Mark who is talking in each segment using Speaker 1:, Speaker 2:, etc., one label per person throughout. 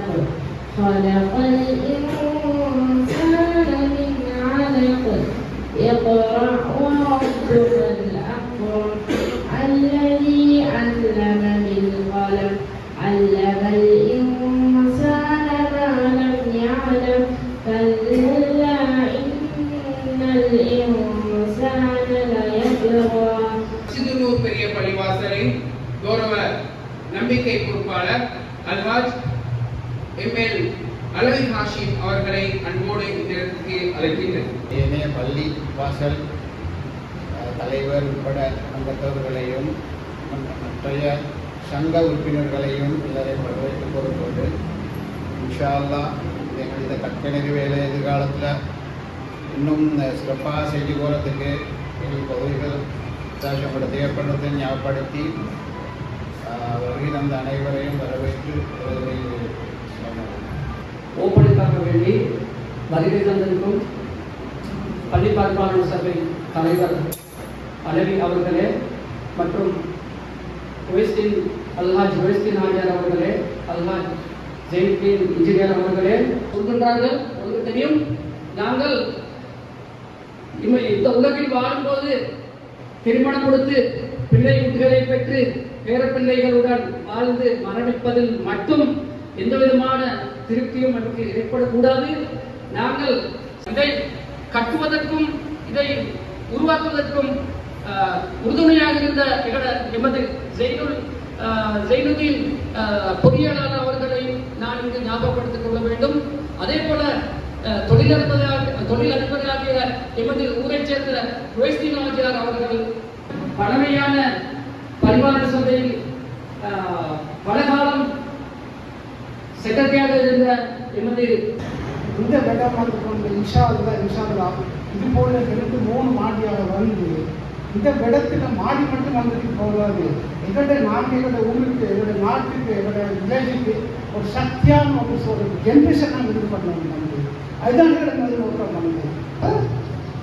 Speaker 1: علق خلق الإنسان من علق اقرأ وربك الأكرم الذي علم بالقلم علم الإنسان ما لم يعلم كلا إن الإنسان ليطغى
Speaker 2: சிறுநூர் பெரிய பள்ளிவாசலின் கௌரவ நம்பிக்கை பொறுப்பாளர் அல்வாஜ் எம்எல் அலவி ஹாஷிம் அவர்களை அன்போடு இந்த இடத்துக்கு அழைக்கின்றேன்.
Speaker 3: ஏனே பள்ளி வாசல் தலைவர் உட்பட அங்கத்தவர்களையும் மற்றைய சங்க உறுப்பினர்களையும் எல்லாரையும் வரவேற்று பொறுப்போடு இன்ஷா அல்லாஹ் எங்கள் இந்த கற்கணித வேலை எதிர்காலத்தில் இன்னும் சிறப்பாக செய்து போகிறதுக்கு எங்கள் பகுதிகள் உங்களை தேவைப்படுறதை ஞாபகப்படுத்தி அஹ், வருகை தந்த அனைவரையும் வரவேற்று வருகிறேன்
Speaker 4: ஓப்பனுக்காக வேண்டி வருகை தந்திருக்கும் பள்ளி பண்பாளர் சபை தலைவர் அலவி அவர்களே மற்றும் ஒய்ஸ்டின் அல்ஹாஜ் ஒய்ஸ்டின் ஆஜியார் அவர்களே அல்ஹாஜ் ஜெயின்டீன் இன்ஜினியர் அவர்களே. சொல்கின்றார்கள் உங்களுக்கு தெரியும் நாங்கள் இம்ம- இந்த உலகில் வாழும்போது திருமணம் கொடுத்து பிள்ளை குட்டிகளை பெற்று பேரப்பிள்ளைகளுடன் வாழ்ந்து மரணிப்பதில் மட்டும் எந்த விதமான திருப்தியும் நமக்கு ஏற்படக்கூடாது. நாங்கள் இதை கட்டுவதற்கும் இதை உருவாக்குவதற்கும் உறுதுணையாக இருந்த எங்களோட எமது ஜெயினுல் ஜெயினுதீன் பொறியாளர் அவர்களை நான் இங்கு ஞாபகப்படுத்திக் கொள்ள வேண்டும். அதே போல தொழிலதிபராக தொழிலதிபராகிய எமது ஊரைச் சேர்ந்த ரோஸ்தீன் ஆகியார் அவர்கள் பழமையான பரிமாற்ற சபையில் செக்ரட்டரியாக இருந்த எமது
Speaker 5: இந்த வெள்ளப்பாட்டுக்கு வந்து இன்ஷா அல்லா இன்ஷா அல்லா இது போல ரெண்டு மூணு மாடியாக வந்து இந்த இடத்துல மாடி மட்டும் வந்துட்டு போகாது. எங்களுடைய நாங்கள் எங்களுடைய ஊருக்கு எங்களுடைய நாட்டுக்கு எங்களுடைய வில்லேஜுக்கு ஒரு சக்தியான ஒரு ஒரு ஜென்ரேஷன் நாங்கள் இது பண்ணணும் வந்து. அதுதான் எங்களுக்கு வந்து நோக்கம் வந்து.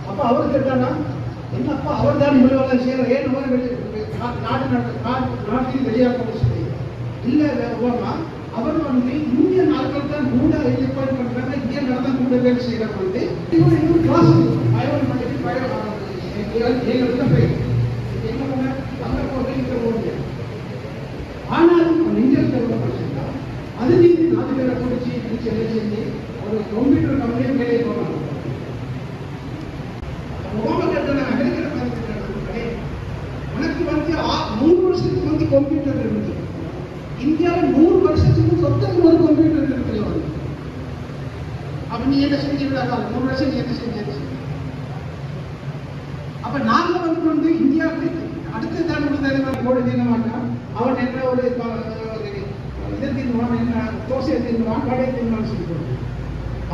Speaker 5: அப்போ அவர் கேட்டானா என்னப்பா அவர் தான் முதல்வர் செய்யற ஏன் அவர் வெளியே நா- நாடு நாட்டில் வெளியாக சொல்லி. இல்லை ஓமா அவர் வந்து இந்திய நாட்கள் தான் கூட ஏற்பாடு பண்றாங்க இந்திய நாள் தான் கூட வேலை செய்யறாங்க வந்து இவங்க இன்னும் கிளாஸ் பயணம் பண்ணி பயணம் ஏழு ஆனாலும் நெஞ்சல் தருவ அது நீங்க நாலு பேரை என்ன செஞ்சு ஒரு கம்ப்யூட்டர் உனக்கு வந்து வருஷத்துக்கு வந்து கம்ப்யூட்டர் இருந்தது இந்தியாவில் வருஷத்துக்கு சொத்துக்கு ஒரு கம்ப்யூட்டர் இருக்குது வந்து அப்ப நீ என்ன செஞ்சு விடாதா ஒரு வருஷம் நீ என்ன செஞ்சு அப்ப நாங்க வந்து வந்து இந்தியாவுக்கு அடுத்த தலைமுறை தலைவர் கோடி தினமாட்டா அவன் என்ன ஒரு இதை தீர்மானம் என்ன தோசையை தீர்மானம் கடையை தீர்மானம் சொல்லி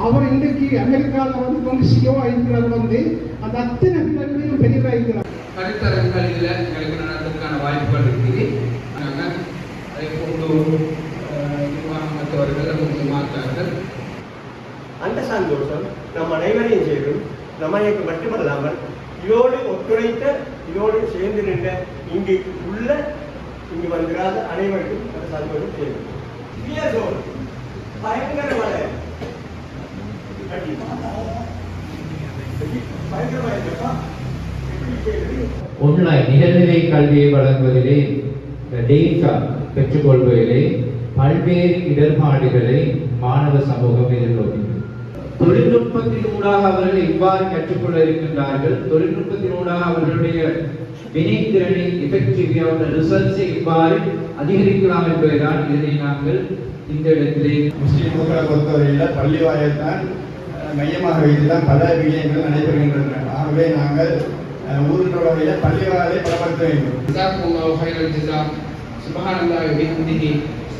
Speaker 5: அவர் இன்றைக்கு அமெரிக்காவில் வந்து கொண்டு சிஓ இருக்கிறார் வந்து அந்த அத்தனை பேருமே பெரியவராக இருக்கிறார்
Speaker 2: கருத்தரங்குகள் எங்களுக்கு நடத்துவதற்கான வாய்ப்புகள் இருக்குது. நாங்கள் அதை கொண்டு அஹ், நிர்வாகம் மற்றவர்கள் நமக்கு
Speaker 6: அந்த சந்தோஷம் நம் அனைவரையும் சேரும் நம்மளுக்கு மட்டுமல்லாமல் இதோடு ஒத்துழைத்த இதோடு சேர்ந்து நின்ற இங்கு உள்ள இங்கு வந்திராத அனைவருக்கும் அந்த சந்தோஷம் சேரும் பயங்கர மழை. அடி.
Speaker 7: நிகழ்நிலை கல்வியை வழங்குவதிலே இந்த பெற்றுக்கொள்வதிலே பல்வேறு இடர்பாடுகளை மாணவ சமூகம் எதிர்நோக்கி தொழில்நுட்பத்தினூடாக அவர்கள் எவ்வாறு கற்றுக்கொள்ள இருக்கின்றார்கள். தொழில்நுட்பத்தினூடாக அவர்களுடைய வினைத்திறனை எஃபெக்டிவியா உள்ள ரிசல்ட்ஸை எவ்வாறு அதிகரிக்கலாம் என்பதுதான் இதனை நாங்கள் இந்த இடத்திலே
Speaker 3: முஸ்லீம் மக்களை பொறுத்தவரையில் பள்ளி வாயத்தான் மையமாக வைத்துதான் பல விஜயங்கள் நடைபெறுகின்றன. ஆகவே நாங்கள் ஊரின்ற வகையில் பள்ளி வாயை பலப்படுத்த வேண்டும்.
Speaker 2: சுபகானந்தாவை